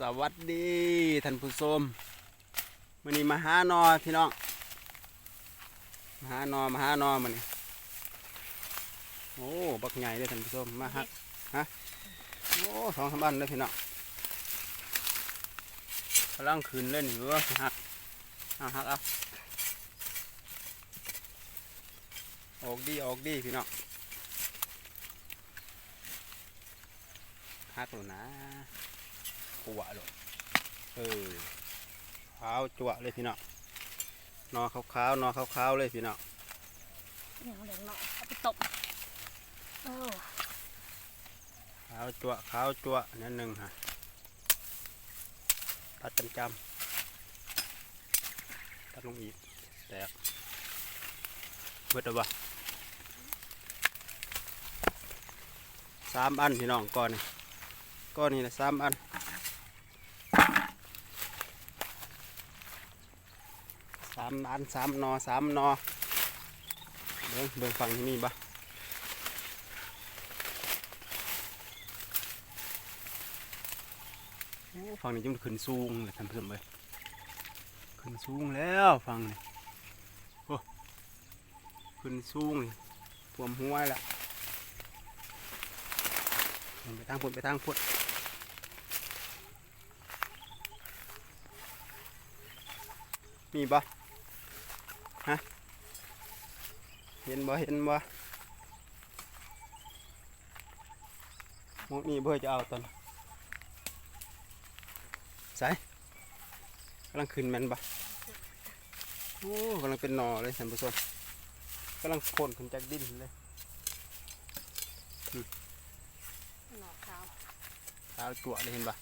สวัสดีท่านผู้ชมวันนี้มาหานอพี่น้องมาหานอมาหานอมันนี่โอ้บักใหญ่เลยท่านผู้ชมมาฮักฮะโอ้สองสามอันเลยพี่น้องกำลังขึ้นเล่นอยู่ว่าฮักเอาฮักเอาออกดีออกดีพี่น้องฮักแล้วนะ ปัวเลยเออขาวจั่วเลยพี่น้องนอขาวๆนอขาวๆเลยพี่น้องเหนียวเหลืองเนาะเอาไปตบโอ้ขาวจั่วขาวจั่วนั่นหนึ่งฮะตัดจำจำตัดลงอีกแตกเบิดแล้วบ่สามอันพี่น้องก้อนนี่ก้อนนี้นะสามอันามอันสามนอสามนอเบิ่งเบิ่งฝั่งที่นี่บ่ฟังนี้จะมันขึ้นสูงเลยท่านผู้ชมเลยขึ้นสูงแล้วฝั่งนี้โอ้ขึ้นสูงนี่ท่วมหัวแล้วไปทางพุ่นไปทางพุ่นมีบ่ ฮะเห็นบ่เห็นบ่หมดนี่เพื่อจะเอาตอนใส่กำลังขึ้นแมันปะโอ้กำลังเป็นหนอเลยท่านผู้ชมกำลังโคนขึ้นจากดินเลยหนอกขาวขาวจั่วเลยเห็นปะ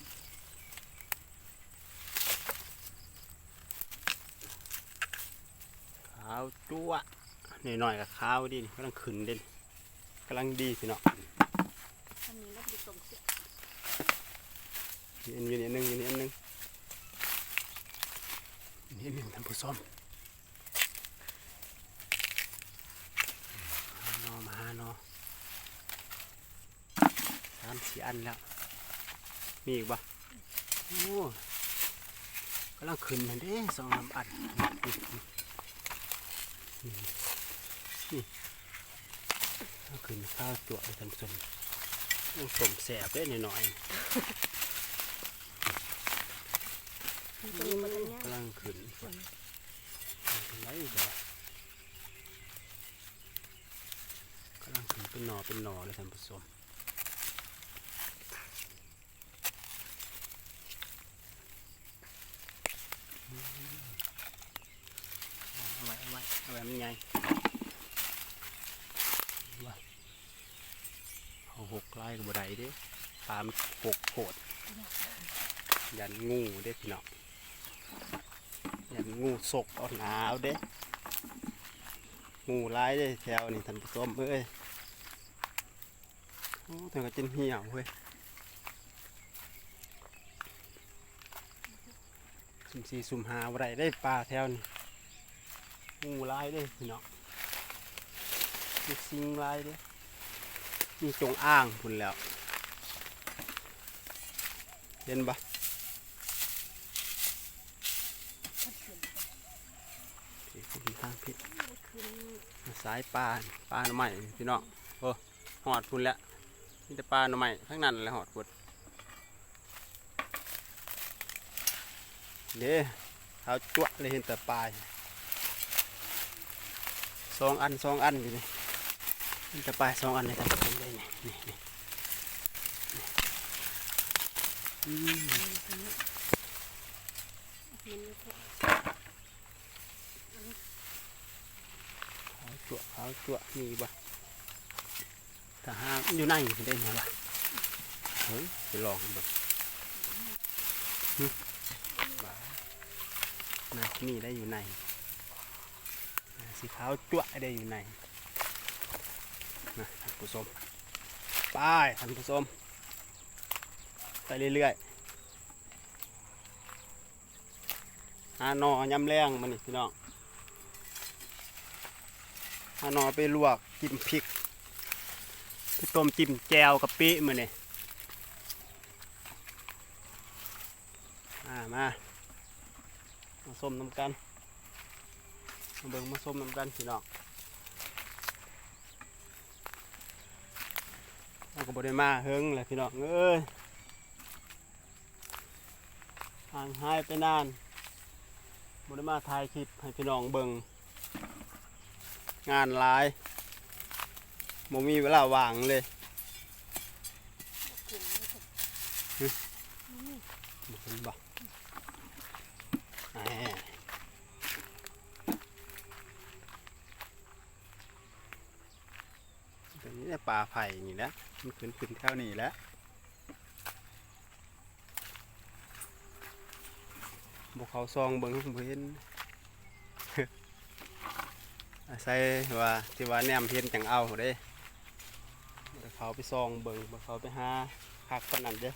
ขาวจั่วหน่อยๆกับข้าวดิกำลังขึ้นเด่นกำลังดีพี่น้องถ้ามีแล้วดีตรงเสียยืนยืนนิดนึงยืนนิดนึงนิดนึงท่านผู้ชมหานอมาหานอสามสี่อันแล้ว มีอีกปะโอ้กำลังขึ้นมันเด้สองลำอันนี่นี่นี่ กำลังขึ้นข้าวจั่วเลยท่านผู้ชมต้องสมแสบได้หน่อยๆมันจะมีมันจะเนี้ยกำลังขึ้นฝนไรจ้ะกำลังขึ้นเป็นหนอเป็นหนอเลยท่านผู้ชมอืม เอาไว้เอาไว้มันใหญ่ว่าเอาหกไล่กับบไดเด้ปลามหกโผดยันงูเด้พี่น้องย่างงูสกเอาหนาวเด้งูร้ายเด้แถวนี่ท่านผู้ชมเอ้ยโอ้ถึงกับจินเหี่ยวเว้ยสุ่มสี่สุ่มหาอะไรได้ปลาแถวนี่ งูร้ายเด้พี่น้องมีสิงร้ายเด้มีจงอ้างพุ่นแล้ว เห็นปะพี่ทางพี่สายปลาปลาหน่อไม้พี่น้องโอ้หอดพุ่นแล้วนี่แต่ปลาหน่อไม้ทั้งนั้นเลยหอดพุ่นเด้เอาจวดเลยเห็นแต่ปลา สองอันสองอันอยู่นี่เห็นแต่ปสองอันเลยแต่ผมได้นี่นี่นี่นี่อืมขาวจั่วขาวจั่วมีบ่ถ้าห้ากอยู่ในได้ไงวะเฮ้ยไปลองเบิ่งหึบ้าน่าจะมีได้อยู่ใน สีขาวจั่วได้อยู่ในนะท่านผู้ชมไปท่านผู้ชมไปเรื่อยๆหานอยำแรงมันนี่พี่น้องเอานอไปลวกจิ้มพริกไปต้มจิ้มแจวกะปิมือนี่มามามาส้มน้ำกัน มาเบิ่งมาส้มน้ำกันพี่น้องเราก็บ่ได้มาเฮิงแหละพี่น้องเอ้ยห่างหายไปนานบ่ได้มาถ่ายคลิปให้พี่น้องเบิ่งงานหลายบ่มีเวลาว่างเลยขึ้นไม่ขึ้นหึนี่บ่เห็นบ่ แต่ปลาไผ่นี่แหละมันขึ้นขึ้นเท่านี้แหล้วบกเขาซองเบิ่งเห็นอาศัยว่าที่ว่าแนมเห็นจังเอาเด้บ่ได้เขาไปซองเบิ่งบ่เขาไปหาคักปานนั้นเด้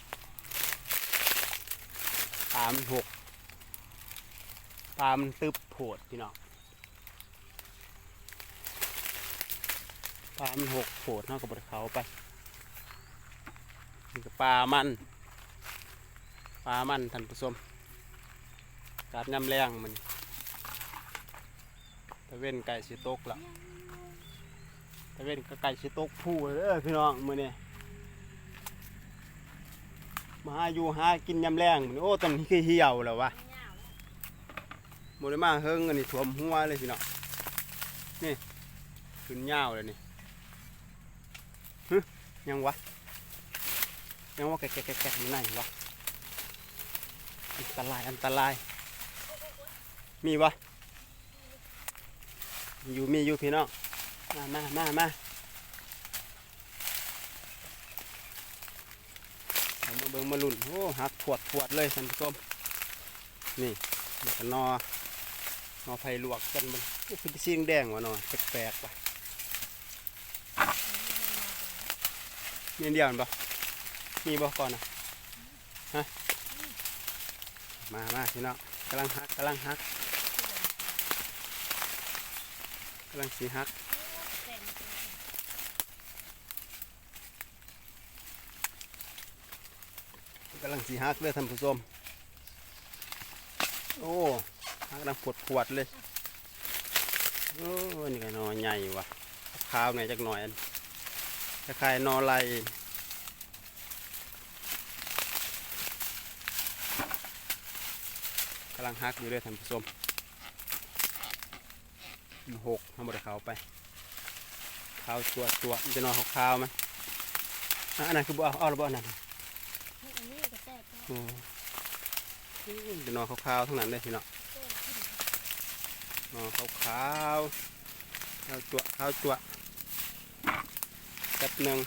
ปลามันหกปลามันตึบโผดพี่น้อง ปลามันหกโผดเนาก็บ่ได้เขาไปนี่ก็ปลามันปลามันท่านผู้ชมการยำแรงมันตะเว้นไก่สิตกละตะเว้นก็ไก่สิตกผู้เด้อพี่น้องมื้อนี้มาหาอยู่หากินยำแรงมื้อนโอ้ตอนนี้คือเหี่ยวแล้ววะไม่ยาวแล้วบ่ได้มาเฮิงอันนี้ท่วมหัวเลยพี่น้องนี่ขึ้นยาวเลยนี่ ยังวะ ยังว่าแกะแกะแกะแกะอยู่ไหนวะ อันตรายอันตราย มีวะ อยู่มีอยู่พี่น้องมามามามาเอามาเบิ่งมาลุ่นโอ้หักปวดปวดเลยท่านผู้ชมนี่เดี๋ยวนอนอไผ่ลวกกันมันโอ้คือสีแดงวะนอแปลกๆว่ะ มีอันเดียวนั่นปะมีบ่ก่อนนะฮะมามาพี่น้องกำลังฮักกำลังฮักกำลังสีฮักกำลังสีฮักเลยท่านผู้ชมโอ้ฮักดังปวดปวดเลยโอ้นี่ก็นอใหญ่ว่ะข้าวหน่อยจักหน่อยอัน คล้ายๆนอลายกำลังฮักอยู่เลยท่านผู้ชมมันหกทำบไดเขาไปขาวตัวตัวมันจะนอนขาวๆมันอะอันนั้นคือบ่เอาเอาหรือบ่อันนั้นนี่อันนี้ก็แตกก็โอ้จะนอนขาวๆทั้งนั้นเลยพี่น้องแตกขึ้นนอนขาวๆขาวจั่วขาวจั่วแป๊บหนึ่ง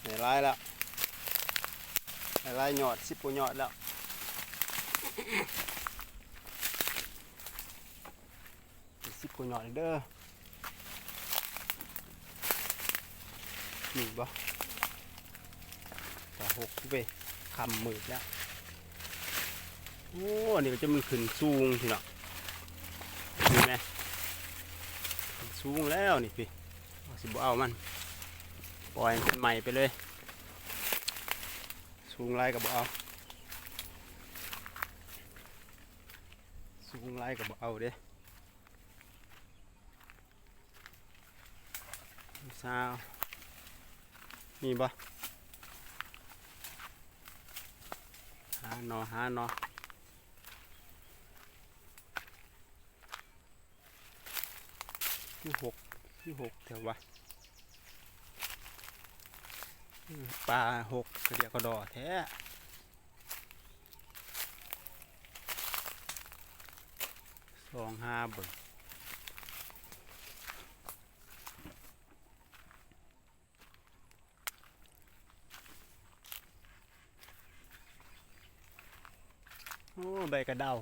เหนลายแล้วเหนลายหยอดสิบปูหยอดแล้วสิบปูหยอดอีกเด้อนี่บ่ต่หกเว้ยคำหมืดแล้วโอ้อันนี้ก็จะมันขึ้นสูงพี่เนาะเห็นไหมสูงแล้วนี่พี่สิบ่เอามัน ล่อยเป็นใหม่ไปเลย สูงไรกับบ่เอาสูงไรกับบ่เอาเด้สาวมีบ่หาหนอหาหนอที่หกที่หกแถววะ ปลาหกกระเดียกระดอแท้สองห้าบิ่โอ้ใบกระเดา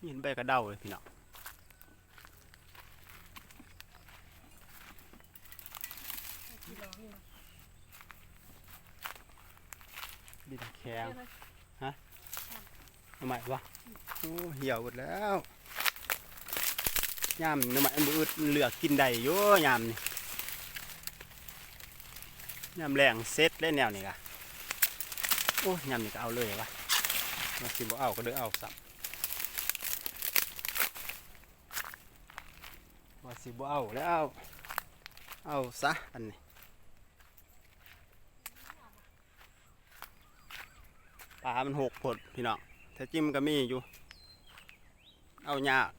เห็นใบกระเดาเลยพี่น้อง ที่รอนี่นะ ดิน แข็งเดี๋ยวนะทำไมวะโอ้เหี่ยวหมดแล้วยามน้ำมันมันอืดเหลือกกินได้โย่ยามนี่ยามแรงเซ็ตได้แนวนี่กะโอ้ยามนี่ก็เอาเลยวะมาสิบ่เอาก็เด้อเอาสับว่าสิบ่เอาแล้วเอาเอาซะอันนี้ปลามันหกผดพี่น้องถ้าจิ้มก็มีอยู่ เอายาก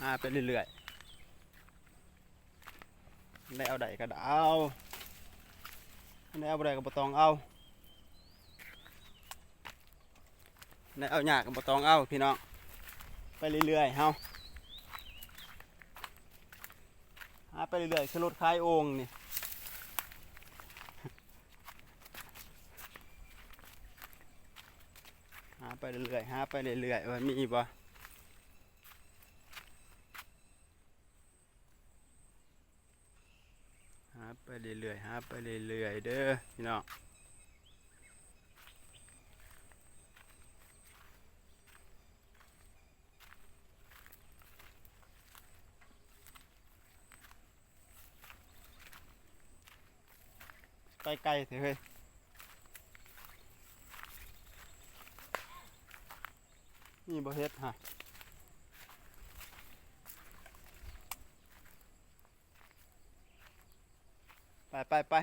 หาไปเรื่อยๆได้เอาใดก็เอาได้เอาบ่ได้ก็บตองเอาในเอาหยากกับตองเอาพี่น้องไปเรื่อยๆเฮาหาไปเรื่อยๆสรุดคลายโองนี่หา ไปเรื่อยๆหาไปเรื่อยๆว่ามีบ่หาไปเรื่อยๆหาไปเรื่อยๆเด้อพี่น้องไปไกลเถอะเฮ้ย นี่บ่เฮ็ดฮะไปไปไป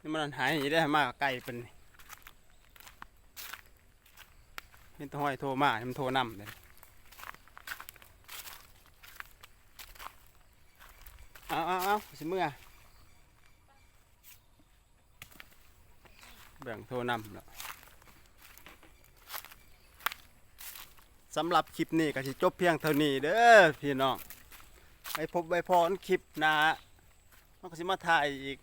นี่มันหายหนีได้มากไกลเป็นนี่เห็นแตัวห้อยโทรมาให้มันโทรนำเลยเอาเอาเอาสิเมื่อแบ่งโทรนำแล้ว สำหรับคลิปนี้ก็สิจบเพียงเท่านี้เด้อพี่น้องไปพบไปพรคลิปหน้ามันก็สิมาถ่ายอีก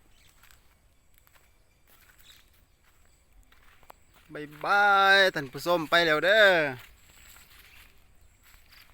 บายบายท่านผู้ชมไปแล้วเด้อ